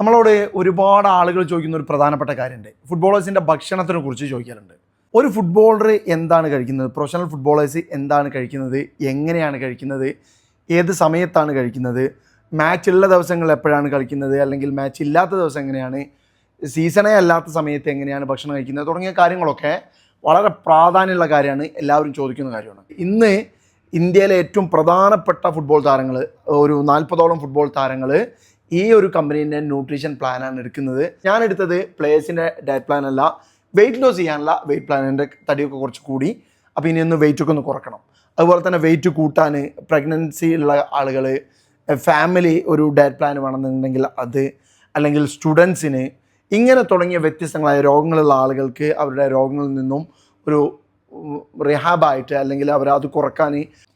നമ്മളോട് ഒരുപാട് ആളുകൾ ചോദിക്കുന്ന ഒരു പ്രധാനപ്പെട്ട കാര്യമുണ്ട്. ഫുട്ബോളേഴ്സിന്റെ ഭക്ഷണത്തിനെ കുറിച്ച് ചോദിക്കാറുണ്ട്. ഒരു ഫുട്ബോളർ എന്താണ് കഴിക്കുന്നത്? പ്രൊഫഷണൽ ഫുട്ബോളേഴ്സ് എന്താണ് കഴിക്കുന്നത്? എങ്ങനെയാണ് കഴിക്കുന്നത്? ഏത് സമയത്താണ് കഴിക്കുന്നത്? മാച്ച് ഉള്ള ദിവസങ്ങൾ എപ്പോഴാണ് കളിക്കുന്നത്? അല്ലെങ്കിൽ മാച്ച് ഇല്ലാത്ത ദിവസം എങ്ങനെയാണ്? സീസണേ അല്ലാത്ത സമയത്ത് എങ്ങനെയാണ് ഭക്ഷണം കഴിക്കുന്നത്? തുടങ്ങിയ കാര്യങ്ങളൊക്കെ വളരെ പ്രാധാന്യമുള്ള കാര്യമാണ് എല്ലാവരും ചോദിക്കുന്ന കാര്യമാണ്. ഇന്ന് ഇന്ത്യയിലെ ഏറ്റവും പ്രധാനപ്പെട്ട ഫുട്ബോൾ താരങ്ങൾ ഒരു നാൽപ്പതോളം ഫുട്ബോൾ താരങ്ങൾ ഈ ഒരു കമ്പനീന്റെ ന്യൂട്രീഷൻ പ്ലാനാണ് എടുക്കുന്നത്. ഞാൻ എടുത്തത് പ്ലേയേഴ്സിന്റെ ഡയറ്റ് പ്ലാൻ അല്ല വെയിറ്റ് ലോസ് ചെയ്യാനുള്ള വെയിറ്റ് പ്ലാൻ എന്റെ തടിയൊക്കെ കുറച്ച് കൂടി. അപ്പോൾ ഇനി ഒന്ന് ഒക്കെ ഒന്ന് കുറക്കണം. അതുപോലെ തന്നെ വെയിറ്റ് കൂട്ടാൻ പ്രഗ്നൻസി ഉള്ള ആളുകൾ ഫാമിലി ഒരു ഡയറ്റ് പ്ലാൻ വേണമെന്നുണ്ടെങ്കിൽ അത് അല്ലെങ്കിൽ സ്റ്റുഡൻസിന് ഇങ്ങനെ തുടങ്ങിയ വ്യത്യസ്തങ്ങളായ രോഗങ്ങളുള്ള ആളുകൾക്ക് അവരുടെ രോഗങ്ങളിൽ നിന്നും ഒരു റിഹാബായിട്ട് അല്ലെങ്കിൽ അവർ അത് കുറയ്ക്കാൻ.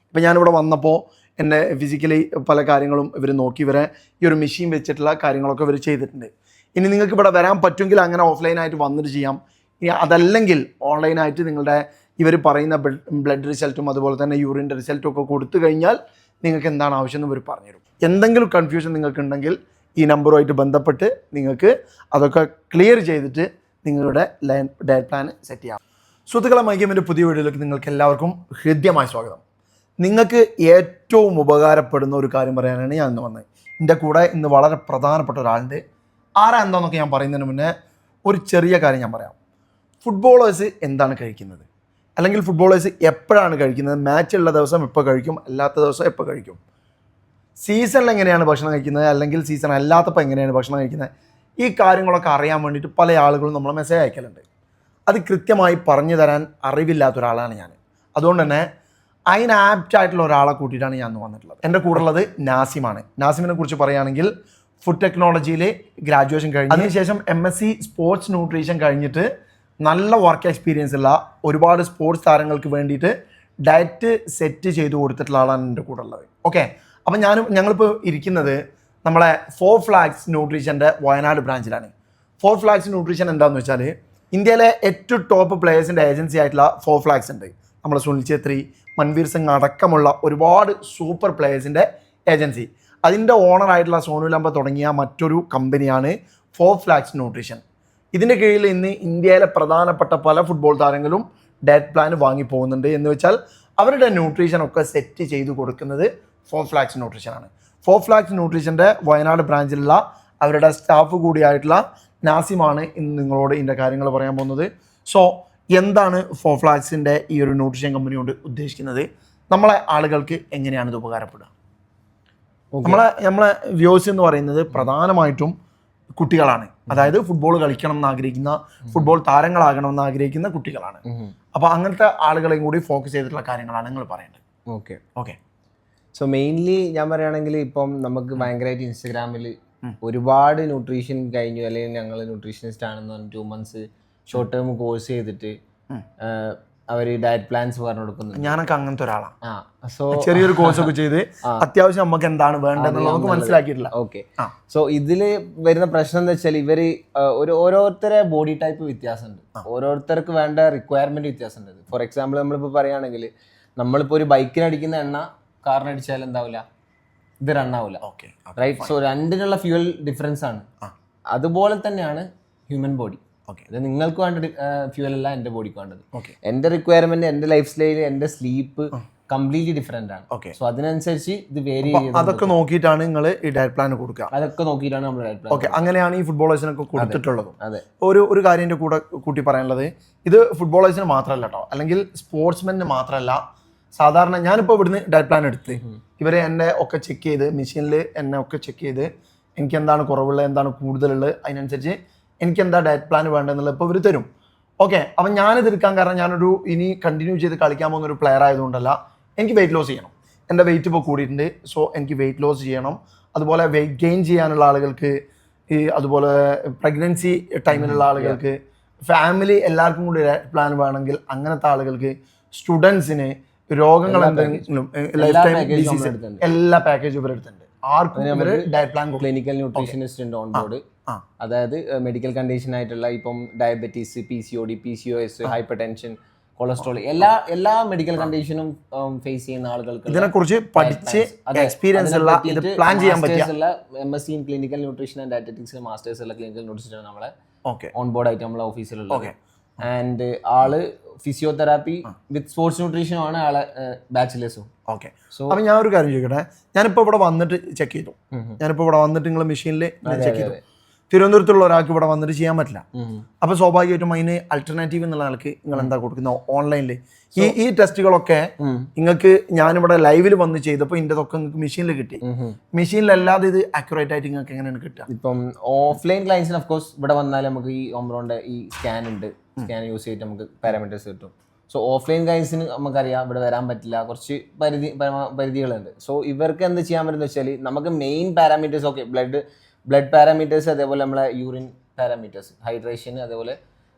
ഇപ്പം ഞാനിവിടെ വന്നപ്പോൾ എന്നെ ഫിസിക്കലി പല കാര്യങ്ങളും ഇവർ നോക്കി. ഇവരെ ഈ ഒരു മെഷീൻ വെച്ചിട്ടുള്ള കാര്യങ്ങളൊക്കെ ഇവർ ചെയ്തിട്ടുണ്ട്. ഇനി നിങ്ങൾക്ക് ഇവിടെ വരാൻ പറ്റുമെങ്കിൽ അങ്ങനെ ഓഫ്ലൈനായിട്ട് വന്നിട്ട് ചെയ്യാം. ഇനി അതല്ലെങ്കിൽ ഓൺലൈനായിട്ട് നിങ്ങളുടെ ഇവർ പറയുന്ന ബ്ലഡ് റിസൾട്ടും അതുപോലെ തന്നെ യൂറിന്റെ റിസൾട്ടും ഒക്കെ കൊടുത്തു കഴിഞ്ഞാൽ നിങ്ങൾക്ക് എന്താണ് ആവശ്യം എന്ന് ഇവർ പറഞ്ഞുതരും. എന്തെങ്കിലും കൺഫ്യൂഷൻ നിങ്ങൾക്കുണ്ടെങ്കിൽ ഈ നമ്പറുമായിട്ട് ബന്ധപ്പെട്ട് നിങ്ങൾക്ക് അതൊക്കെ ക്ലിയർ ചെയ്തിട്ട് നിങ്ങളുടെ ലൈൻ ഡയറ്റ് പ്ലാൻ സെറ്റ് ചെയ്യാം. സുഹൃത്തുക്കളെ മൈഗമിന്റെ പുതിയ വീഡിയോയിലേക്ക് നിങ്ങൾക്ക് എല്ലാവർക്കും ഹൃദ്യമായ സ്വാഗതം. നിങ്ങൾക്ക് ഏറ്റവും ഉപകാരപ്പെടുന്ന ഒരു കാര്യം പറയാനാണ് ഞാൻ ഇന്ന് വന്നത്. എന്റെ കൂടെ ഇന്ന് വളരെ പ്രധാനപ്പെട്ട ഒരാളുണ്ട്. ആരാ എന്താണെന്നൊക്കെ ഞാൻ പറയുന്നതിന് മുന്നേ ഒരു ചെറിയ കാര്യം ഞാൻ പറയാം. ഫുട്ബോളേഴ്സ് എന്താണ് കഴിക്കുന്നത്? അല്ലെങ്കിൽ ഫുട്ബോളേഴ്സ് എപ്പോഴാണ് കഴിക്കുന്നത്? മാച്ച് ഉള്ള ദിവസം എപ്പോൾ കഴിക്കും? അല്ലാത്ത ദിവസം എപ്പോൾ കഴിക്കും? സീസണിൽ എങ്ങനെയാണ് ഭക്ഷണം കഴിക്കുന്നത്? അല്ലെങ്കിൽ സീസൺ അല്ലാത്തപ്പോൾ എങ്ങനെയാണ് ഭക്ഷണം കഴിക്കുന്നത്? ഈ കാര്യങ്ങളൊക്കെ അറിയാൻ വേണ്ടിയിട്ട് പല ആളുകളും നമ്മളെ മെസ്സേജ് അയക്കലുണ്ട്. അത് കൃത്യമായി പറഞ്ഞു തരാൻ അറിവില്ലാത്ത ഒരാളാണ് ഞാൻ. അതുകൊണ്ട് തന്നെ അതിന് ആപ്റ്റ് ആയിട്ടുള്ള ഒരാളെ കൂട്ടിയിട്ടാണ് ഞാൻ വന്നിട്ടുള്ളത്. എന്റെ കൂടെ ഉള്ളത് നാസിമാണ്. നാസിമിനെ കുറിച്ച് പറയുകയാണെങ്കിൽ ഫുഡ് ടെക്നോളജിയിൽ ഗ്രാജുവേഷൻ കഴിഞ്ഞു അതിനുശേഷം M S C sports nutrition കഴിഞ്ഞിട്ട് നല്ല വർക്ക് എക്സ്പീരിയൻസ് ഉള്ള ഒരുപാട് സ്പോർട്സ് താരങ്ങൾക്ക് വേണ്ടിയിട്ട് ഡയറ്റ് സെറ്റ് ചെയ്ത് കൊടുത്തിട്ടുള്ള ആളാണ് എന്റെ കൂടെ ഉള്ളത് ഓക്കെ അപ്പം ഞാനും ഞങ്ങളിപ്പോൾ ഇരിക്കുന്നത് നമ്മളെ ഫോർ ഫ്ലാഗ്സ് ന്യൂട്രീഷന്റെ വയനാട് ബ്രാഞ്ചിലാണ് ഫോർ ഫ്ലാഗ്സ് ന്യൂട്രീഷൻ എന്താണെന്ന് വെച്ചാൽ ഇന്ത്യയിലെ ഏറ്റവും ടോപ്പ് പ്ലേയേഴ്സിന്റെ ഏജൻസി ആയിട്ടുള്ള ഫോർ ഫ്ലാഗ്സ് ഉണ്ട്. നമ്മൾ സുനിൽ ഛേത്രി മൻവീർ സിംഗ് അടക്കമുള്ള ഒരുപാട് സൂപ്പർ പ്ലേയേഴ്സിന്റെ ഏജൻസി അതിന്റെ ഓണറായിട്ടുള്ള സോനു ലംബ തുടങ്ങിയ മറ്റൊരു കമ്പനിയാണ് ഫോർ ഫ്ലാക്സ് ന്യൂട്രീഷൻ ഇതിന്റെ കീഴിൽ ഇന്ന് ഇന്ത്യയിലെ പ്രധാനപ്പെട്ട പല ഫുട്ബോൾ താരങ്ങളും ഡയറ്റ് പ്ലാൻ വാങ്ങി പോകുന്നുണ്ട് എന്ന് വെച്ചാൽ അവരുടെ ന്യൂട്രീഷൻ ഒക്കെ സെറ്റ് ചെയ്ത് കൊടുക്കുന്നത് ഫോർ ഫ്ലാക്സ് ന്യൂട്രീഷനാണ് ഫോർ ഫ്ലാക്സ് ന്യൂട്രീഷന്റെ വയനാട് ബ്രാഞ്ചിലുള്ള അവരുടെ സ്റ്റാഫ് കൂടിയായിട്ടുള്ള നാസിമാണ് ഇന്ന് നിങ്ങളോട് ഇതിന്റെ കാര്യങ്ങൾ പറയാൻ പോകുന്നത്. സോ എന്താണ് ഫോഫ്ലാക്സിന്റെ ഈ ഒരു ന്യൂട്രിഷൻ കമ്പനി കൊണ്ട് ഉദ്ദേശിക്കുന്നത്? നമ്മളെ ആളുകൾക്ക് എങ്ങനെയാണ് ഇത് ഉപകാരപ്പെടുക? നമ്മളെ നമ്മളെ വ്യൂസ് എന്ന് പറയുന്നത് പ്രധാനമായിട്ടും കുട്ടികളാണ്. അതായത് ഫുട്ബോൾ കളിക്കണം എന്ന് ആഗ്രഹിക്കുന്ന ഫുട്ബോൾ താരങ്ങളാകണം എന്ന് ആഗ്രഹിക്കുന്ന കുട്ടികളാണ് അപ്പോൾ അങ്ങനത്തെ ആളുകളെയും കൂടി ഫോക്കസ് ചെയ്തിട്ടുള്ള കാര്യങ്ങളാണ് നിങ്ങൾ പറയേണ്ടത്. ഓക്കെ ഓക്കെ സോ മെയിൻലി ഞാൻ പറയുകയാണെങ്കിൽ ഇപ്പം നമുക്ക് ഭയങ്കരമായിട്ട് ഇൻസ്റ്റഗ്രാമിൽ ഒരുപാട് ന്യൂട്രീഷൻ കഴിഞ്ഞു. അല്ലെങ്കിൽ ഞങ്ങൾ ന്യൂട്രീഷനിസ്റ്റ് ആണെന്ന് പറഞ്ഞു two months short term course ചെയ്തിട്ട് അവർ ഡയറ്റ് പ്ലാൻസ് പറഞ്ഞു കൊടുക്കുന്നത് ഞാനൊക്കെ അങ്ങനത്തെ ഒരാളാണ്. സോ ചെറിയൊരു കോഴ്സ് ഒക്കെ ചെയ്ത് അത്യാവശ്യം നമുക്ക് എന്താണ് വേണ്ടതെന്നുള്ളത് നമുക്ക് മനസ്സിലാക്കിയിട്ടില്ല. ഓക്കെ സോ ഇതിൽ വരുന്ന പ്രശ്നം എന്താ വെച്ചാൽ ഇവർ ഒരു ഓരോരുത്തരെ ബോഡി ടൈപ്പ് വ്യത്യാസമുണ്ട്. ഓരോരുത്തർക്ക് വേണ്ട റിക്വയർമെന്റ് വ്യത്യാസമുണ്ട്. ഫോർ എക്സാമ്പിൾ നമ്മളിപ്പോൾ പറയുകയാണെങ്കിൽ നമ്മളിപ്പോൾ ഒരു ബൈക്കിനടിക്കുന്ന എണ്ണ കാറിനടിച്ചാൽ എന്താവില്ല ഇത് റൺ ആവില്ല ഓക്കെ റൈറ്റ് സോ രണ്ടിനുള്ള ഫ്യൂവൽ ഡിഫറൻസ് ആണ്. അതുപോലെ തന്നെയാണ് ഹ്യൂമൻ ബോഡി ഓക്കെ. അത് നിങ്ങൾക്ക് വേണ്ട ഫ്യൂവൽ അല്ല എന്റെ ബോഡിക്ക് വേണ്ടത്. ഓക്കെ. എന്റെ റിക്വയർമെന്റ് എന്റെ ലൈഫ് സ്റ്റൈൽ എന്റെ സ്ലീപ്പ് കംപ്ലീറ്റ്ലി ഡിഫറെന്റ് ആണ്. ഓക്കെ. സോ അതിനനുസരിച്ച് ഇത് വേരി അതൊക്കെ നോക്കിയിട്ടാണ് നിങ്ങൾ ഈ ഡയറ്റ് പ്ലാൻ കൊടുക്കുക. അതൊക്കെ നോക്കിയിട്ടാണ് നമ്മൾ ഡയറ്റ് പ്ലാൻ ഓക്കെ. അങ്ങനെയാണ് ഈ ഫുട്ബോളേഴ്സിനൊക്കെ കൊടുത്തിട്ടുള്ളത്. അതെ. ഒരു ഒരു കാര്യം കൂടെ കൂട്ടി പറയാനുള്ളത് ഇത് ഫുട്ബോളേഴ്സിന് മാത്രമല്ല കേട്ടോ അല്ലെങ്കിൽ സ്പോർട്സ്മെന് മാത്രമല്ല. സാധാരണ ഞാനിപ്പോൾ ഇവിടുന്ന് ഡയറ്റ് പ്ലാൻ എടുത്ത്. ഇവരെ എന്നെ ഒക്കെ ചെക്ക് ചെയ്ത് മെഷീനിൽ എന്നെ ഒക്കെ ചെക്ക് ചെയ്ത് എനിക്ക് എന്താണ് കുറവുള്ളത് എന്താണ് കൂടുതലുള്ളത് അതിനനുസരിച്ച് എനിക്ക് എന്താ ഡയറ്റ് പ്ലാൻ വേണ്ടെന്നുള്ളത് ഇപ്പോൾ ഇവർ തരും. ഓക്കെ അപ്പം ഞാനിത് എടുക്കാൻ കാരണം ഞാനൊരു ഇനി കണ്ടിന്യൂ ചെയ്ത് കളിക്കാൻ പോകുന്ന ഒരു പ്ലെയർ ആയതുകൊണ്ടല്ല എനിക്ക് വെയിറ്റ് ലോസ് ചെയ്യണം. എന്റെ വെയിറ്റ് ഇപ്പോൾ കൂടിയിട്ടുണ്ട്. സോ എനിക്ക് വെയിറ്റ് ലോസ് ചെയ്യണം. അതുപോലെ വെയിറ്റ് ഗെയിൻ ചെയ്യാനുള്ള ആളുകൾക്ക് ഈ അതുപോലെ പ്രഗ്നൻസി ടൈമിലുള്ള ആളുകൾക്ക് ഫാമിലി എല്ലാവർക്കും കൂടി പ്ലാൻ വേണമെങ്കിൽ അങ്ങനത്തെ ആളുകൾക്ക് സ്റ്റുഡൻസിന് രോഗങ്ങൾ എന്തെങ്കിലും ലൈഫ് ടൈം ഡിസീസ് എല്ലാ പാക്കേജും ഇവരെടുത്തുണ്ട് ആർക്കും ഡയറ്റ് പ്ലാൻ ക്ലിനിക്കൽ ന്യൂട്രീഷനിസ്റ്റ് ഉണ്ട് ഓൺ ബോർഡ്. അതായത് മെഡിക്കൽ കണ്ടീഷൻ ആയിട്ടുള്ള ഇപ്പം diabetes P C O D P C O S hypertension cholesterol എല്ലാ എല്ലാ മെഡിക്കൽ കണ്ടീഷനും ഫേസ് ചെയ്യുന്ന ആളുകൾക്ക് ഇതിനെക്കുറിച്ച് പഠിച്ച് എക്സ്പീരിയൻസ് ഉള്ള ഇത് പ്ലാൻ ചെയ്യാൻ പറ്റിയ M S C in clinical nutrition and dietetics masters ഉള്ള ക്ലിനിക്കൽ ന്യൂട്രീഷൻ നമ്മളെ ഓൺ ബോർഡ് ആയിട്ട് നമ്മളെ ഓഫീസിലുള്ള ആൻഡ് ആൾ ഫിസിയോതെറാപ്പി വിത്ത് സ്പോർട്സ് ന്യൂട്രീഷനും ആണ് ആളെ ബാച്ചിലേഴ്സും ഓക്കെ. സോ അപ്പൊ ഞാൻ ഒരു കാര്യം ചോദിക്കട്ടെ? ഞാനിപ്പോ ഇവിടെ വന്നിട്ട് ചെക്ക് ചെയ്തു. ഞാനിപ്പോ ഇവിടെ വന്നിട്ട് നിങ്ങൾ മെഷീനിൽ ചെക്ക് ചെയ്തു. തിരുവനന്തപുരത്തുള്ള ഒരാൾക്ക് ഇവിടെ വന്നിട്ട് ചെയ്യാൻ പറ്റില്ല. അപ്പൊ സ്വാഭാവികമായിട്ടും അതിന് അൾട്ടർനേറ്റീവ് എന്നുള്ള നിലയ്ക്ക് നിങ്ങൾ എന്താ കൊടുക്കുന്നത്? ഓൺലൈനിൽ ഈ ഈ ടെസ്റ്റുകളൊക്കെ നിങ്ങൾക്ക് ഞാനിവിടെ ലൈവിൽ വന്ന് ചെയ്തപ്പോൾ ഇതൊക്കെ നിങ്ങൾക്ക് മെഷീനിൽ കിട്ടി. മെഷീനിൽ അല്ലാതെ ഇത് അക്യുറേറ്റ് ആയിട്ട് നിങ്ങൾക്ക് എങ്ങനെയാണ് കിട്ടുക? ഇപ്പം ഓഫ്ലൈൻ ക്ലയൻസിന് ഓഫ് കോഴ്സ് ഇവിടെ വന്നാൽ നമുക്ക് ഈ ഓംറോന്റെ ഈ സ്കാൻ ഉണ്ട്. സ്കാൻ യൂസ് ചെയ്തിട്ട് നമുക്ക് പാരാമീറ്റേഴ്സ് കിട്ടും. സോ ഓഫ്ലൈൻ ക്ലയൻസിന് നമുക്കറിയാം ഇവിടെ വരാൻ പറ്റില്ല. കുറച്ച് പരിധി പരിധികളുണ്ട്. സോ ഇവർക്ക് എന്ത് ചെയ്യാൻ പറ്റുന്ന വെച്ചാൽ നമുക്ക് main parameters okay blood blood parameters അതേപോലെ നമ്മളെ യൂറിൻ പാരാമീറ്റേഴ്സ് ഹൈഡ്രേഷൻ അതേപോലെ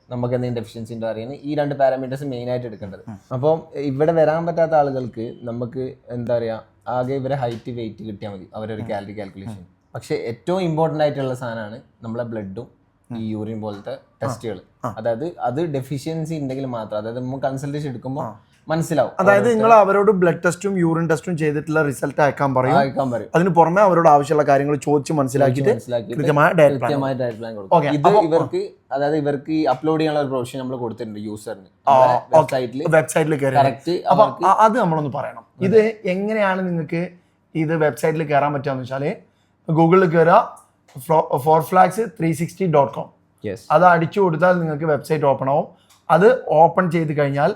നമുക്ക് എന്തെങ്കിലും ഡെഫിഷ്യൻസി ഉണ്ടോ അറിയാൻ ഈ രണ്ട് പാരാമീറ്റേഴ്സ് മെയിൻ ആയിട്ട് എടുക്കേണ്ടത്. അപ്പോൾ ഇവിടെ വരാൻ പറ്റാത്ത ആളുകൾക്ക് നമുക്ക് എന്താ പറയുക ആകെ ഇവരെ ഹൈറ്റ് വെയിറ്റ് കിട്ടിയാൽ മതി. അവരൊരു കാലറി കാൽക്കുലേഷൻ പക്ഷേ ഏറ്റവും ഇമ്പോർട്ടന്റ് ആയിട്ടുള്ള സാധനമാണ് നമ്മളെ ബ്ലഡും ഈ യൂറിൻ പോലത്തെ ടെസ്റ്റുകൾ അതായത് അത് ഡെഫിഷ്യൻസി ഉണ്ടെങ്കിൽ മാത്രം അതായത് നമ്മൾ കൺസൾട്ടേഷൻ എടുക്കുമ്പോൾ മനസ്സിലാവും. അതായത് നിങ്ങൾ അവരോട് ബ്ലഡ് ടെസ്റ്റും യൂറിൻ ടെസ്റ്റും ചെയ്തിട്ടുള്ള റിസൾട്ട് അയക്കാൻ പറയും. അയക്കാൻ പറയും. അതിന് പുറമെ അവരോട് ആവശ്യമുള്ള കാര്യങ്ങൾ ചോദിച്ച് മനസ്സിലാക്കിയിട്ട് കൃത്യമായ ഡയറ്റ് പ്ലാൻ കൊടുക്കും. ഇത് ഇവർക്ക് അതായത് ഇവർക്ക് അപ്ലോഡ് ചെയ്യാനുള്ള ഒരു പ്രൊവിഷൻ നമ്മൾ കൊടുത്തിട്ടുണ്ട് യൂസറിന് വെബ്സൈറ്റിൽ വെബ്സൈറ്റിൽ കറക്റ്റ് അപ്പൊ അത് നമ്മളൊന്ന് പറയണം. ഇത് എങ്ങനെയാണ് നിങ്ങൾക്ക് ഇത് വെബ്സൈറ്റിൽ കയറാൻ പറ്റുക വെച്ചാൽ ഗൂഗിളിൽ കയറുക four flax three sixty dot com അത് അടിച്ചു കൊടുത്താൽ നിങ്ങൾക്ക് വെബ്സൈറ്റ് ഓപ്പൺ ആവും. അത് ഓപ്പൺ ചെയ്ത് കഴിഞ്ഞാൽ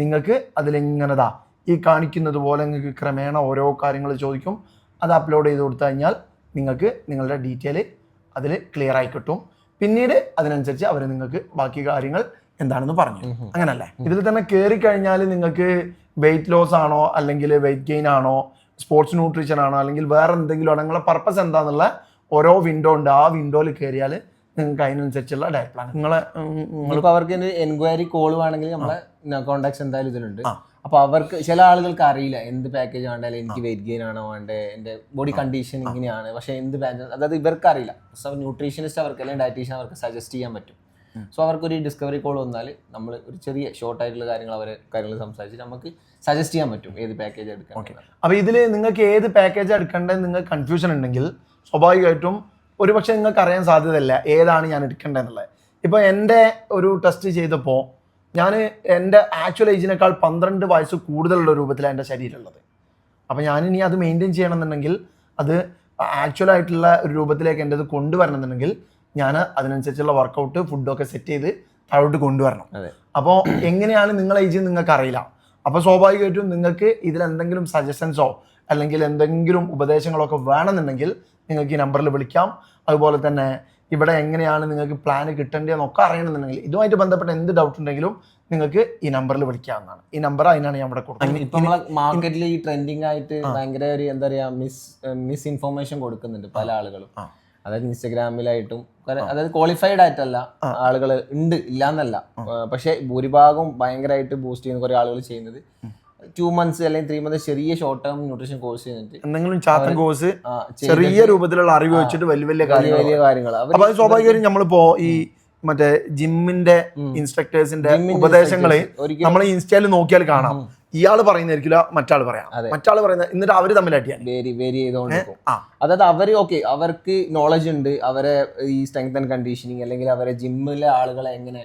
നിങ്ങൾക്ക് അതിലെങ്ങനെതാ ഈ കാണിക്കുന്നത് പോലെ നിങ്ങൾക്ക് ക്രമേണ ഓരോ കാര്യങ്ങൾ ചോദിക്കും. അത് അപ്ലോഡ് ചെയ്ത് കൊടുത്തു കഴിഞ്ഞാൽ നിങ്ങൾക്ക് നിങ്ങളുടെ ഡീറ്റെയിൽ അതിൽ ക്ലിയർ ആയി കിട്ടും. പിന്നീട് അതിനനുസരിച്ച് അവർ നിങ്ങൾക്ക് ബാക്കി കാര്യങ്ങൾ എന്താണെന്ന് പറഞ്ഞു. അങ്ങനല്ലേ? ഇതിൽ തന്നെ കയറി കഴിഞ്ഞാൽ നിങ്ങൾക്ക് വെയിറ്റ് ലോസ് ആണോ അല്ലെങ്കിൽ വെയിറ്റ് ഗെയിൻ ആണോ സ്പോർട്സ് ന്യൂട്രീഷൻ ആണോ അല്ലെങ്കിൽ വേറെ എന്തെങ്കിലും ആണോ നിങ്ങളെ പർപ്പസ് എന്താണെന്നുള്ള ഓരോ വിൻഡോ ഉണ്ട്. ആ വിൻഡോയിൽ കയറിയാൽ നിങ്ങൾക്ക് അതിനനുസരിച്ചുള്ള ഡയറ്റ് പ്ലാൻ നിങ്ങളെ അവർക്ക് എൻക്വയറി കോൾ വേണമെങ്കിൽ നമ്മളെ കോണ്ടാക്ട്സ് എന്തായാലും ഇതിലുണ്ട്. അപ്പൊ അവർക്ക് ചില ആളുകൾക്ക് അറിയില്ല എന്ത് പാക്കേജ് വേണ്ടാലും എനിക്ക് വെയിറ്റ് ഗെയിൻ ആണോ വേണ്ടത് എന്റെ ബോഡി കണ്ടീഷൻ ഇങ്ങനെയാണ് പക്ഷെ എന്ത് പാക്കേജ് അതായത് ഇവർക്ക് അറിയില്ല. ന്യൂട്രീഷനിസ്റ്റ് അവർക്ക് അല്ലെങ്കിൽ ഡയറ്റീഷ്യൻ അവർക്ക് സജസ്റ്റ് ചെയ്യാൻ പറ്റും. സോ അവർക്കൊരു ഡിസ്കവറി കോൾ വന്നാൽ നമ്മൾ ഒരു ചെറിയ ഷോർട്ട് ആയിട്ടുള്ള കാര്യങ്ങൾ അവരെ കാര്യങ്ങൾ സംസാരിച്ച് നമുക്ക് സജസ്റ്റ് ചെയ്യാൻ പറ്റും ഏത് പാക്കേജ് എടുക്കാൻ അപ്പൊ ഇതിൽ നിങ്ങൾക്ക് ഏത് പാക്കേജ് എടുക്കേണ്ടത് നിങ്ങൾക്ക് കൺഫ്യൂഷൻ ഉണ്ടെങ്കിൽ സ്വാഭാവികമായിട്ടും ഒരുപക്ഷെ നിങ്ങൾക്ക് അറിയാൻ സാധ്യതയില്ല ഏതാണ് ഞാൻ എടുക്കേണ്ടതെന്നുള്ളത്. ഇപ്പോൾ എന്റെ ഒരു ടെസ്റ്റ് ചെയ്തപ്പോൾ ഞാൻ എന്റെ ആക്ച്വൽ ഏജിനേക്കാൾ പന്ത്രണ്ട് വയസ്സ് കൂടുതലുള്ള രൂപത്തിലാണ് എന്റെ ശരീരമുള്ളത്. അപ്പോൾ ഞാൻ ഇനി അത് മെയിന്റെയിൻ ചെയ്യണമെന്നുണ്ടെങ്കിൽ അത് ആക്ച്വലായിട്ടുള്ള ഒരു രൂപത്തിലേക്ക് എന്റെ അത് കൊണ്ടുവരണമെന്നുണ്ടെങ്കിൽ ഞാൻ അതിനനുസരിച്ചുള്ള വർക്കൗട്ട് ഫുഡൊക്കെ സെറ്റ് ചെയ്ത് താഴോട്ട് കൊണ്ടുവരണം. അപ്പോൾ എങ്ങനെയാണ് നിങ്ങളെ ഏജ് നിങ്ങൾക്ക് അറിയില്ല. അപ്പോൾ സ്വാഭാവികമായിട്ടും നിങ്ങൾക്ക് ഇതിലെന്തെങ്കിലും സജഷൻസോ അല്ലെങ്കിൽ എന്തെങ്കിലും ഉപദേശങ്ങളൊക്കെ വേണമെന്നുണ്ടെങ്കിൽ നിങ്ങൾക്ക് ഈ നമ്പറിൽ വിളിക്കാം. അതുപോലെ തന്നെ ഇവിടെ എങ്ങനെയാണ് നിങ്ങൾക്ക് പ്ലാൻ കിട്ടേണ്ടതെന്നൊക്കെ അറിയണമെന്നുണ്ടെങ്കിൽ ഇതുമായിട്ട് ബന്ധപ്പെട്ട എന്ത് ഡൗട്ട് ഉണ്ടെങ്കിലും നിങ്ങൾക്ക് ഈ നമ്പറിൽ വിളിക്കാവുന്നതാണ്. ഈ നമ്പർ അതിനാണ് ഞാൻ ഇവിടെ കൊടുക്കുന്നത്. ഇപ്പൊ നമ്മളെ മാർക്കറ്റിൽ ഈ ട്രെൻഡിങ് ആയിട്ട് ഭയങ്കര ഒരു എന്താ പറയാ മിസ് മിസ് ഇൻഫോർമേഷൻ കൊടുക്കുന്നുണ്ട് പല ആളുകളും. അതായത് ഇൻസ്റ്റഗ്രാമിലായിട്ടും അതായത് ക്വാളിഫൈഡ് ആയിട്ടല്ല ആളുകൾ ഉണ്ട് ഇല്ലാന്നല്ല. പക്ഷെ ഭൂരിഭാഗം ഭയങ്കരമായിട്ട് ബൂസ്റ്റ് ചെയ്യുന്ന കുറെ ആളുകൾ ചെയ്യുന്നത് ടു മന്ത്സ് അല്ലെങ്കിൽ ത്രീ മന്ത്സ് ചെറിയ ഷോർട്ട് ടേം ന്യൂട്രീഷൻ കോഴ്സ് ചെയ്തിട്ട് എന്തെങ്കിലും ചാത്തൻ കോഴ്സ് ചെറിയ രൂപത്തിലുള്ള അറിവ് വെച്ചിട്ട് വലിയ വലിയ കാര്യങ്ങൾ വലിയ കാര്യങ്ങൾ അപ്പൊ സ്വാഭാവികമായും നമ്മളിപ്പോ ഈ മറ്റേ ജിമ്മിന്റെ ഇൻസ്ട്രക്ടേഴ്സിന്റെ ഉപദേശങ്ങൾ നമ്മൾ ഇൻസ്റ്റയിൽ നോക്കിയാൽ കാണാം. ഇയാൾ പറയുന്നതായിരിക്കില്ല മറ്റാൾ പറയാം. മറ്റാൾ പറയുന്ന എന്നിട്ട് അവർ തമ്മിൽ അടിയാണ്. വേരി വേരി ചെയ്തോണ്ട് അതായത് അവർ ഓക്കെ അവർക്ക് നോളജ് ഉണ്ട്. അവരെ ഈ സ്ട്രെങ്ത് ആൻഡ് കണ്ടീഷനിങ് അല്ലെങ്കിൽ അവരെ ജിമ്മിലെ ആളുകളെ എങ്ങനെ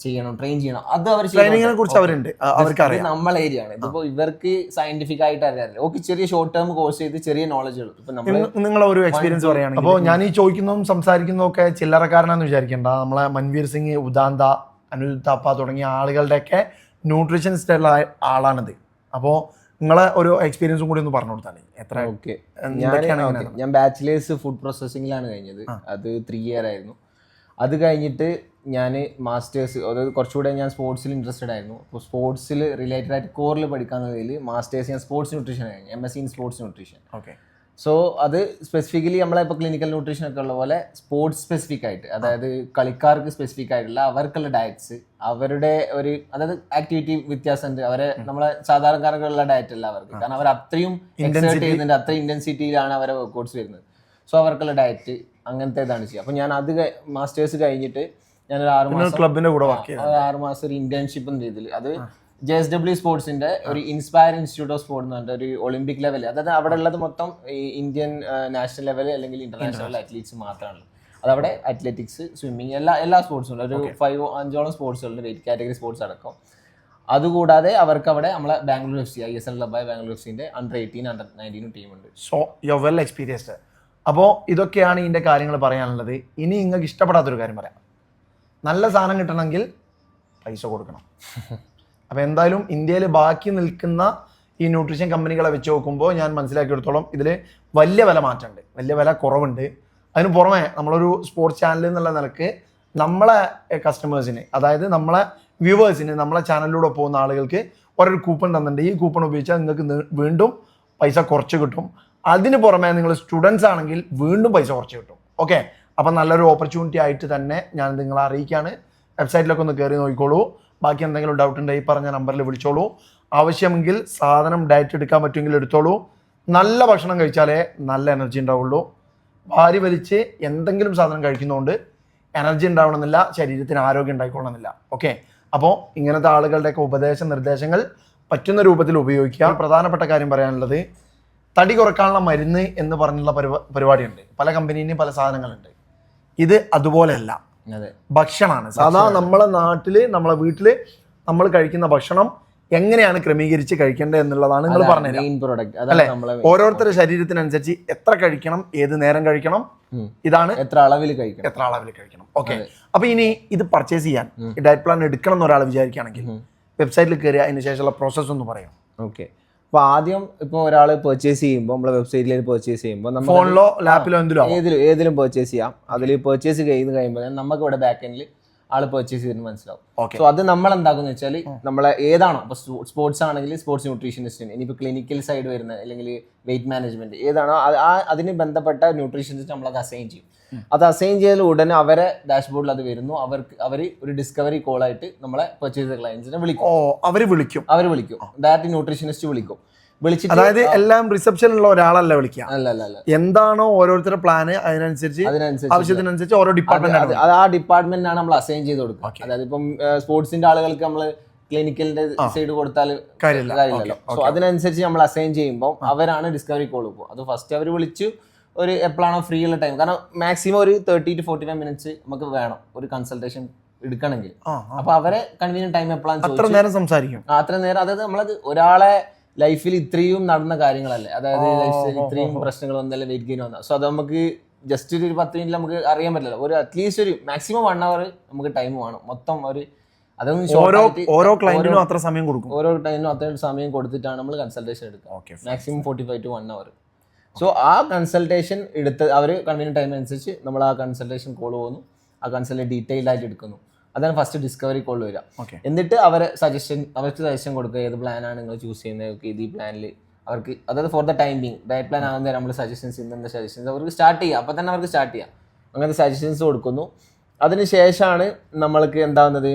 ചെയ്യണം ട്രെയിൻ ചെയ്യണം. അത് അവർ ട്രെയിനിങ്ങിനെ കുറിച്ച് അവരുണ്ട്. അവർക്ക് അറിയാം നമ്മളെ ഏരിയ ആണ്. ഇതിപ്പോ ഇവർക്ക് സയന്റിഫിക് ആയിട്ട് അറിയാറില്ല ഓക്കെ ചെറിയ ഷോർട്ട് ടേം കോഴ്സ് ചെയ്ത് ചെറിയ നോളജുകൾ ഉള്ളു. നമ്മൾ നിങ്ങ- നിങ്ങളെ ഒരു എക്സ്പീരിയൻസ് പറയുകയാണെങ്കിൽ അപ്പോൾ ഞാൻ ഈ ചോദിക്കുന്നതും സംസാരിക്കുന്നതും ഒക്കെ ചില്ലറക്കാരനാന്ന് വിചാരിക്കേണ്ട. നമ്മളെ മൻവീർ സിംഗ് ഉദാന്ത അനിൽ താപ്പ തുടങ്ങിയ ആളുകളുടെയൊക്കെ ന്യൂട്രീഷനിസ്റ്റുള്ള ആളാണിത്. അപ്പോൾ നിങ്ങളെ ഒരു എക്സ്പീരിയൻസും കൂടി ഒന്ന് പറഞ്ഞു കൊടുത്താൽ എത്ര ഓക്കെ? ഞാൻ ബാച്ചിലേഴ്സ് ഫുഡ് പ്രോസസ്സിംഗിലാണ് കഴിഞ്ഞത്. അത് ത്രീ ഇയർ ആയിരുന്നു. അത് കഴിഞ്ഞിട്ട് ഞാൻ മാസ്റ്റേഴ്സ് അതായത് കുറച്ചുകൂടെ ഞാൻ സ്പോർട്സിൽ ഇൻട്രസ്റ്റഡ് ആയിരുന്നു. അപ്പോൾ സ്പോർട്സിൽ റിലേറ്റഡ് ആയിട്ട് കോറിൽ പഠിക്കാന്നതിൽ മാസ്റ്റേഴ്സ് ഞാൻ സ്പോർട്സ് ന്യൂട്രീഷൻ കഴിഞ്ഞു M S C in sports nutrition okay so അത് സ്പെസിഫിക്കലി നമ്മളെ ഇപ്പോൾ ക്ലിനിക്കൽ ന്യൂട്രീഷൻ ഒക്കെ ഉള്ള പോലെ സ്പോർട്സ് സ്പെസിഫിക് ആയിട്ട് അതായത് കളിക്കാർക്ക് സ്പെസിഫിക് ആയിട്ടുള്ള അവർക്കുള്ള ഡയറ്റ്സ് അവരുടെ ഒരു അതായത് ആക്ടിവിറ്റി വ്യത്യാസമുണ്ട് അവരെ നമ്മളെ സാധാരണക്കാർക്കുള്ള ഡയറ്റ് അല്ല അവർക്ക്. കാരണം അവർ അത്രയും എക്സേർട്ട് ചെയ്യുന്നുണ്ട് അത്രയും ഇന്റൻസിറ്റിയിലാണ് അവരെ വർക്കൗട്ട്സ് വരുന്നത്. സോ അവർക്കുള്ള ഡയറ്റ് അങ്ങനത്തെ ഇതാണ് ചെയ്യുക. അപ്പോൾ ഞാൻ അത് മാസ്റ്റേഴ്സ് കഴിഞ്ഞിട്ട് ഞാനൊരു ആറ് മാസം ക്ലബിന്റെ കൂടെ ഒരു ആറ് മാസം ഒരു ഇന്റേൺഷിപ്പ് ചെയ്തില്ല. അത് ജെ എസ് ഡബ്ല്യു സ്പോർട്സിന്റെ ഒരു ഇൻസ്പയർ ഇൻസ്റ്റിറ്റ്യൂട്ട് ഓഫ് സ്പോർട്സ് എന്ന് പറഞ്ഞിട്ട് ഒരു ഒളിമ്പിക് ലെവൽ അതായത് അവിടെ ഉള്ളത് മൊത്തം ഈ ഇന്ത്യൻ നാഷണൽ ലെവൽ അല്ലെങ്കിൽ ഇന്റർനാഷണൽ അത്ലീറ്റ്സ് മാത്രമാണ് അതവിടെ അത്ലറ്റിക്സ് സ്വിമ്മിങ് എല്ലാ എല്ലാ സ്പോർട്സും ഉണ്ട്. ഒരു ഫൈവ് അഞ്ചോളം സ്പോർട്സ് ഉണ്ട് വെയിറ്റ് കാറ്റഗറി സ്പോർട്സ് അടക്കം. അതുകൂടാതെ അവർക്ക് അവിടെ നമ്മളെ Bangalore F C I S L ക്ലബായ ബാംഗ്ലൂർ എഫ് സിന്റെ അണ്ടർ എയ്റ്റീൻ അണ്ടർ നയന്റീനും ടീമുണ്ട് സോ യു വെൽ എക്സ്പീരിയൻസ്ഡ് അപ്പോൾ ഇതൊക്കെയാണ് ഇതിന്റെ കാര്യങ്ങൾ പറയാനുള്ളത്. ഇനി നിങ്ങൾക്ക് ഇഷ്ടപ്പെടാത്തൊരു കാര്യം പറയാം. നല്ല സാധനം കിട്ടണമെങ്കിൽ പൈസ കൊടുക്കണം. അപ്പോൾ എന്തായാലും ഇന്ത്യയിൽ ബാക്കി നിൽക്കുന്ന ഈ ന്യൂട്രീഷൻ കമ്പനികളെ വെച്ച് നോക്കുമ്പോൾ ഞാൻ മനസ്സിലാക്കിയെടുത്തോളം ഇതിൽ വലിയ വില മാറ്റമുണ്ട്. വലിയ വില കുറവുണ്ട്. അതിന് പുറമെ നമ്മളൊരു സ്പോർട്സ് ചാനൽ എന്നുള്ള നിലയ്ക്ക് നമ്മളെ കസ്റ്റമേഴ്സിന് അതായത് നമ്മളെ വ്യൂവേഴ്സിന് നമ്മളെ ചാനലിലൂടെ പോകുന്ന ആളുകൾക്ക് ഓരോ കൂപ്പൺ തന്നിട്ടുണ്ട്. ഈ കൂപ്പൺ ഉപയോഗിച്ചാൽ നിങ്ങൾക്ക് വീണ്ടും പൈസ കുറച്ച് കിട്ടും. അതിന് പുറമെ നിങ്ങൾ സ്റ്റുഡൻസ് ആണെങ്കിൽ വീണ്ടും പൈസ കുറച്ച് കിട്ടും. ഓക്കെ അപ്പം നല്ലൊരു ഓപ്പർച്യൂണിറ്റി ആയിട്ട് തന്നെ ഞാൻ നിങ്ങളെ അറിയിക്കുകയാണ്. വെബ്സൈറ്റിലൊക്കെ ഒന്ന് കയറി നോക്കിക്കോളൂ. ബാക്കി എന്തെങ്കിലും ഡൗട്ട് ഉണ്ടെങ്കിൽ ഈ പറഞ്ഞ നമ്പറിൽ വിളിച്ചോളൂ. ആവശ്യമെങ്കിൽ സാധനം ഡയറ്റ് എടുക്കാൻ പറ്റുമെങ്കിൽ എടുത്തോളൂ. നല്ല ഭക്ഷണം കഴിച്ചാലേ നല്ല എനർജി ഉണ്ടാവുള്ളൂ. ഭാര്യ വലിച്ച് എന്തെങ്കിലും സാധനം കഴിക്കുന്നതുകൊണ്ട് എനർജി ഉണ്ടാവണമെന്നില്ല ശരീരത്തിന് ആരോഗ്യം ഉണ്ടായിക്കൊള്ളണമെന്നില്ല. ഓക്കെ അപ്പോൾ ഇങ്ങനത്തെ ആളുകളുടെയൊക്കെ ഉപദേശ നിർദ്ദേശങ്ങൾ പറ്റുന്ന രൂപത്തിൽ ഉപയോഗിക്കുക. പ്രധാനപ്പെട്ട കാര്യം പറയാനുള്ളത് തടി കുറക്കാനുള്ള മരുന്ന് എന്ന് പറഞ്ഞുള്ള പരിപാ പരിപാടിയുണ്ട്. പല കമ്പനീനും പല സാധനങ്ങളുണ്ട്. ഇത് അതുപോലെയല്ല. അതെ. ഭക്ഷണമാണ്. സാധാ നമ്മളെ നാട്ടിൽ നമ്മളെ വീട്ടിൽ നമ്മൾ കഴിക്കുന്ന ഭക്ഷണം എങ്ങനെയാണ് ക്രമീകരിച്ച് കഴിക്കേണ്ടത് എന്നുള്ളതാണ് നിങ്ങൾ പറഞ്ഞത് മെയിൻ പ്രോഡക്റ്റ് അല്ലേ? ഓരോരുത്തരുടെ ശരീരത്തിനനുസരിച്ച് എത്ര കഴിക്കണം ഏത് നേരം കഴിക്കണം ഇതാണ് എത്ര അളവിൽ കഴിക്കണം. എത്ര അളവിൽ കഴിക്കണം. ഓക്കെ. അപ്പൊ ഇനി ഇത് പർച്ചേസ് ചെയ്യാൻ ഡയറ്റ് പ്ലാൻ എടുക്കണം എന്ന് ഒരാൾ വിചാരിക്കുകയാണെങ്കിൽ വെബ്സൈറ്റിൽ കയറി അതിന് ശേഷമുള്ള പ്രോസസ്സ് ഒന്ന് പറയാം. ഓക്കെ. അപ്പൊ ആദ്യം ഇപ്പൊ ഒരാൾ പെർച്ചേസ് ചെയ്യുമ്പോൾ നമ്മളെ വെബ്സൈറ്റിൽ പെർച്ചേസ് ചെയ്യുമ്പോൾ നമ്മൾ ഫോണിലോ ലാപ്പിലോ എന്തിലോ. ഏതിലും ഏതിലും പെർച്ചേസ് ചെയ്യാം അതിൽ പെർച്ചേസ് ചെയ്ത് കഴിയുമ്പോൾ നമുക്ക് ഇവിടെ ബാക്ക് എൻഡിൽ ആൾ പെർച്ചേസ് ചെയ്തിട്ട് മനസ്സിലാവും. സോ അത് നമ്മൾ എന്താക്കുന്ന വെച്ചാൽ നമ്മളെ ഏതാണോ ഇപ്പൊ സ്പോർട്സ് ആണെങ്കിൽ സ്പോർട്സ് ന്യൂട്രീഷനിസ്റ്റിന് ഇനിയിപ്പോൾ ക്ലിനിക്കൽ സൈഡ് വരുന്ന അല്ലെങ്കിൽ വെയിറ്റ് മാനേജ്മെന്റ് ഏതാണോ അതിന് ബന്ധപ്പെട്ട ന്യൂട്രീഷനിസ്റ്റ് നമ്മളത് അസൈൻ ചെയ്യും അത് അസൈൻ ചെയ്ത ഉടനെ അവരെ ഡാഷ്ബോർഡിൽ അത് വരുന്നു. അവർക്ക് അവർ ഒരു ഡിസ്കവറി കോൾ ആയിട്ട് നമ്മളെ പർച്ചേസ് ചെയ്ത ക്ലയൻസിനെ വിളിക്കും. ഓ അവർ വിളിക്കും. അവർ വിളിക്കും. ഡയറക്റ്റ് ന്യൂട്രീഷനിസ്റ്റ് വിളിക്കും. വിളിച്ചിട്ട് അതായത് എല്ലാം റിസപ്ഷനിലുള്ള ഒരാളല്ല വിളിക്കുക. അല്ല അല്ല അല്ല. എന്താണോ ഓരോരുത്തരുടെ പ്ലാന് അതിനനുസരിച്ച് അതിനനുസരിച്ച് ആവശ്യത്തിനനുസരിച്ച് ഓരോ ഡിപ്പാർട്ട്മെന്റ് അത് അത് ആ ഡിപ്പാർട്ട്മെന്റിനാണ് നമ്മൾ അസൈൻ ചെയ്ത് കൊടുക്കുക. അതായത് ഇപ്പം സ്പോർട്സിന്റെ ആളുകൾക്ക് നമ്മൾ ക്ലിനിക്കലിന്റെ സൈഡ് കൊടുത്താൽ കാര്യമില്ല. കാര്യമില്ലല്ലോ. സോ അതിനനുസരിച്ച് നമ്മൾ അസൈൻ ചെയ്യുമ്പോൾ അവരാണ് ഡിസ്കവറി കോൾ പോകും അത് ഫസ്റ്റ് അവർ വിളിച്ചു ഒരു എപ്പോഴാണോ ഫ്രീ ഉള്ള ടൈം കാരണം മാക്സിമം ഒരു thirty to forty five minutes നമുക്ക് വേണം. ഒരു കൺസൾട്ടേഷൻ എടുക്കണമെങ്കിൽ. അപ്പൊ അവരെ കൺവീനിയൻ ടൈം എപ്പോഴാണ് അത്ര നേരം സംസാരിക്കും. അത്ര നേരം. അതായത് നമ്മളത് ഒരാളെ ലൈഫിൽ ഇത്രയും നടന്ന കാര്യങ്ങളല്ലേ. അതായത് ഇത്രയും പ്രശ്നങ്ങൾ വന്നല്ലേ വെയിറ്റ് ഗെയിൻ വന്ന. സോ അത് നമുക്ക് ജസ്റ്റ് ഒരു പത്ത് മിനിറ്റ് നമുക്ക് അറിയാൻ പറ്റില്ല ഒരു അറ്റ്ലീസ്റ്റ് ഒരു മാക്സിമം വൺ അവർ നമുക്ക് ടൈം വേണം. മൊത്തം ഒരു അതൊന്നും ഓരോ ഓരോ ക്ലയന്റിനും അത്ര സമയം കൊടുക്കും. ഓരോ ടൈമിനും അത്രയും സമയം കൊടുത്തിട്ടാണ് നമ്മൾ കൺസൾട്ടേഷൻ എടുക്കുക. Maximum forty five to one hour so ആ കൺസൾട്ടേഷൻ എടുത്ത് അവർ കൺവീനിയൻ ടൈം അനുസരിച്ച് നമ്മൾ ആ കൺസൾട്ടേഷൻ കോൾ പോകുന്നു. ആ കൺസൾട്ട് ഡീറ്റെയിൽ ആയിട്ട് എടുക്കുന്നു. അതാണ് ഫസ്റ്റ് ഡിസ്കവറി കോൾ വരിക. ഓക്കെ എന്നിട്ട് അവരെ സജഷൻ അവർക്ക് സജഷൻ കൊടുക്കുക. ഏത് പ്ലാനാണ് നിങ്ങൾ ചൂസ് ചെയ്യുന്നത്? ഇത് ഈ പ്ലാനിൽ അവർക്ക് അതായത് for the time being diet plan ആകുന്ന നമ്മൾ സജഷൻസ് ഇന്ന സജഷൻസ് അവർക്ക് സ്റ്റാർട്ട് ചെയ്യുക അപ്പം തന്നെ അവർക്ക് സ്റ്റാർട്ട് ചെയ്യാം. അങ്ങനത്തെ സജഷൻസ് കൊടുക്കുന്നു. അതിന് ശേഷമാണ് നമ്മൾക്ക് എന്താകുന്നത്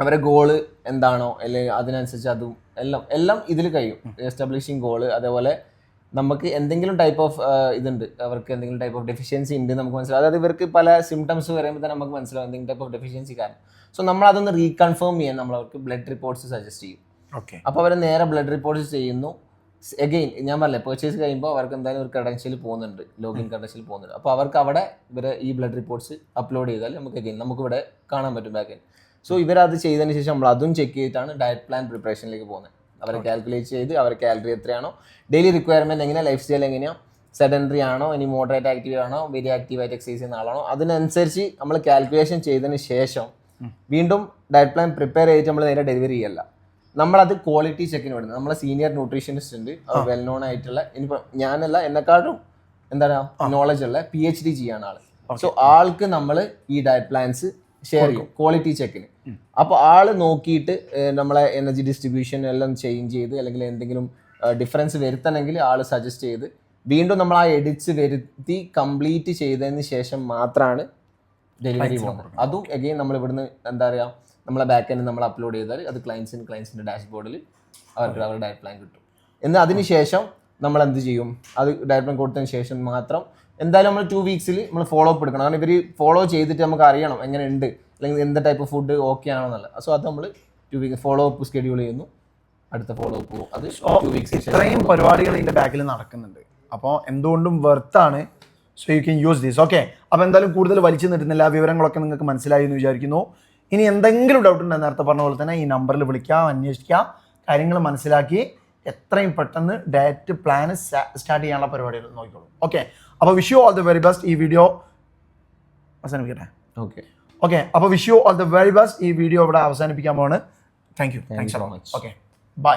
അവരെ ഗോൾ എന്താണോ അല്ലെങ്കിൽ അതിനനുസരിച്ച് അതും എല്ലാം എല്ലാം ഇതിൽ കഴിയും. എസ്റ്റാബ്ലിഷിങ് ഗോൾ അതേപോലെ നമുക്ക് എന്തെങ്കിലും ടൈപ്പ് ഓഫ് ഇതുണ്ട്. അവർക്ക് എന്തെങ്കിലും ടൈപ്പ് ഓഫ് ഡെഫിഷ്യൻസി ഉണ്ട് നമുക്ക് മനസ്സിലാവും അതായത് ഇവർക്ക് പല സിംറ്റംസ് വരുമ്പോൾ തന്നെ നമുക്ക് മനസ്സിലാവും എന്തെങ്കിലും ടൈപ്പ് ഓഫ് ഡെഫിഷ്യൻസി കാരണം. സോ നമ്മൾ അതൊന്ന് റീകൺഫേം ചെയ്യാൻ നമ്മൾ അവർക്ക് ബ്ലഡ് റിപ്പോർട്ട്സ് സജസ്റ്റ് ചെയ്യും. ഓക്കെ അപ്പോൾ അവർ നേരെ ബ്ലഡ് റിപ്പോർട്ട്സ് ചെയ്യുന്നു. എഗെയിൻ ഞാൻ പറഞ്ഞില്ലേ പെർച്ചേസ് കഴിയുമ്പോൾ അവർക്ക് എന്തായാലും ഒരു ക്രെഡൻഷ്യൽ പോകുന്നുണ്ട്. ലോഗിൻ ക്രെഡൻഷ്യൽ പോകുന്നുണ്ട്. അപ്പോൾ അവർക്ക് അവിടെ ഇവരെ ഈ ബ്ലഡ് റിപ്പോർട്ട്സ് അപ്ലോഡ് ചെയ്താൽ നമുക്ക് എഗെയിൻ നമുക്ക് ഇവിടെ കാണാൻ പറ്റും ബാക്കിൽ സോ ഇവരത് ചെയ്തതിന് ശേഷം നമ്മൾ അതും ചെക്ക് ചെയ്തിട്ടാണ് ഡയറ്റ് പ്ലാൻ പ്രിപ്പറേഷനിലേക്ക് പോകുന്നത്. അവരെ കാൽക്കുലേറ്റ് ചെയ്ത് അവരെ കാലറി എത്രയാണോ? ഡെയിലി റിക്വയർമെന്റ് എങ്ങനെയാണ് ലൈഫ് സ്റ്റൈൽ എങ്ങനെയാണ് സെഡൻഡറി ആണോ? ഇനി മോഡറേറ്റ് ആക്റ്റീവ് ആണോ? വെരി ആക്റ്റീവായിട്ട് എക്സസൈസ് ചെയ്യുന്ന ആളാണോ? അതിനനുസരിച്ച് നമ്മൾ കാൽക്കുലേഷൻ ചെയ്തതിന് ശേഷം വീണ്ടും ഡയറ്റ് പ്ലാൻ പ്രിപ്പയർ ചെയ്തിട്ട് നമ്മൾ നേരെ ഡെലിവറി ചെയ്യല്ല. നമ്മളത് ക്വാളിറ്റി ചെക്കിന് വിടുന്നത് നമ്മളെ സീനിയർ ന്യൂട്രീഷനിസ്റ്റ് ഉണ്ട്. വെൽ നോൺ ആയിട്ടുള്ള ഇനിയിപ്പോൾ ഞാനല്ല എന്നെക്കാളും എന്താ പറയുക നോളജ് ഉള്ള പി എച്ച് ഡി ചെയ്യാണ് ആൾ സോ ആൾക്ക് നമ്മൾ ഈ ഡയറ്റ് പ്ലാൻസ് ഷെയർ ചെയ്യും ക്വാളിറ്റി ചെക്കിന് അപ്പോൾ ആൾ നോക്കിയിട്ട് നമ്മളെ എനർജി ഡിസ്ട്രിബ്യൂഷൻ എല്ലാം ചേഞ്ച് ചെയ്ത് അല്ലെങ്കിൽ എന്തെങ്കിലും ഡിഫറൻസ് വരുത്തണമെങ്കിൽ ആൾ സജസ്റ്റ് ചെയ്ത് വീണ്ടും നമ്മൾ ആ എഡിറ്റ്സ് വരുത്തി കംപ്ലീറ്റ് ചെയ്തതിന് ശേഷം മാത്രമാണ് ഡെലിവറി പോകുന്നത്. അതും എഗെയിൻ നമ്മൾ ഇവിടുന്ന് എന്താ പറയുക നമ്മളെ ബാക്ക് എൻഡ് നമ്മൾ അപ്ലോഡ് ചെയ്താൽ അത് ക്ലയൻസിന് ക്ലയൻസിന്റെ ഡാഷ്ബോർഡിൽ അവർക്ക് അവരുടെ ഡയറ്റ് പ്ലാൻ കിട്ടും. എന്നാൽ അതിന് ശേഷം നമ്മൾ എന്ത് ചെയ്യും? അത് ഡയറ്റ് പ്ലാൻ കൊടുത്തതിന് ശേഷം മാത്രം എന്തായാലും നമ്മൾ ടു വീക്സിൽ നമ്മൾ ഫോളോ അപ്പ് എടുക്കണം. കാരണം ഇവർ ഫോളോ ചെയ്തിട്ട് നമുക്ക് അറിയണം എങ്ങനെ ഉണ്ട് അല്ലെങ്കിൽ എന്ത് ടൈപ്പ് ഫുഡ് ഓക്കെ ആണോ എന്നുള്ളത് സോ അത് നമ്മൾ two week follow up schedule ചെയ്യുന്നു. അടുത്ത ഫോളോ അപ്പ് പോകും. അത് ടു വീക്സ് ഇത്രയും പരിപാടികൾ ഇതിന്റെ ബാക്കിൽ നടക്കുന്നുണ്ട്. അപ്പോൾ എന്തുകൊണ്ടും വെർത്താണ് so you can use these okay അപ്പോൾ എന്തായാലും കൂടുതൽ വലിച്ചു നിട്ടുന്നില്ല. വിവരങ്ങളൊക്കെ നിങ്ങൾക്ക് മനസ്സിലായി എന്ന് വിചാരിക്കുന്നു. ഇനി എന്തെങ്കിലും ഡൗട്ട് ഉണ്ടെങ്കിൽ നേരത്തെ പറഞ്ഞ പോലെ തന്നെ ഈ നമ്പറിൽ വിളിക്കാം അന്വേഷിക്കാം. കാര്യങ്ങൾ മനസ്സിലാക്കി എത്രയും പെട്ടെന്ന് ഡയറ്റ് പ്ലാൻ സ്റ്റാർട്ട് ചെയ്യാനുള്ള പരിപാടികൾ നോക്കിക്കോളൂ. ഓക്കെ അപ്പോൾ wish you all the very best ഈ വീഡിയോ അവസാനിപ്പിക്കട്ടെ. ഓക്കെ ഓക്കെ അപ്പോൾ wish you all the very best ഈ വീഡിയോ ഇവിടെ അവസാനിപ്പിക്കാൻ പോവാണ്. Thank you thank thanks so much okay bye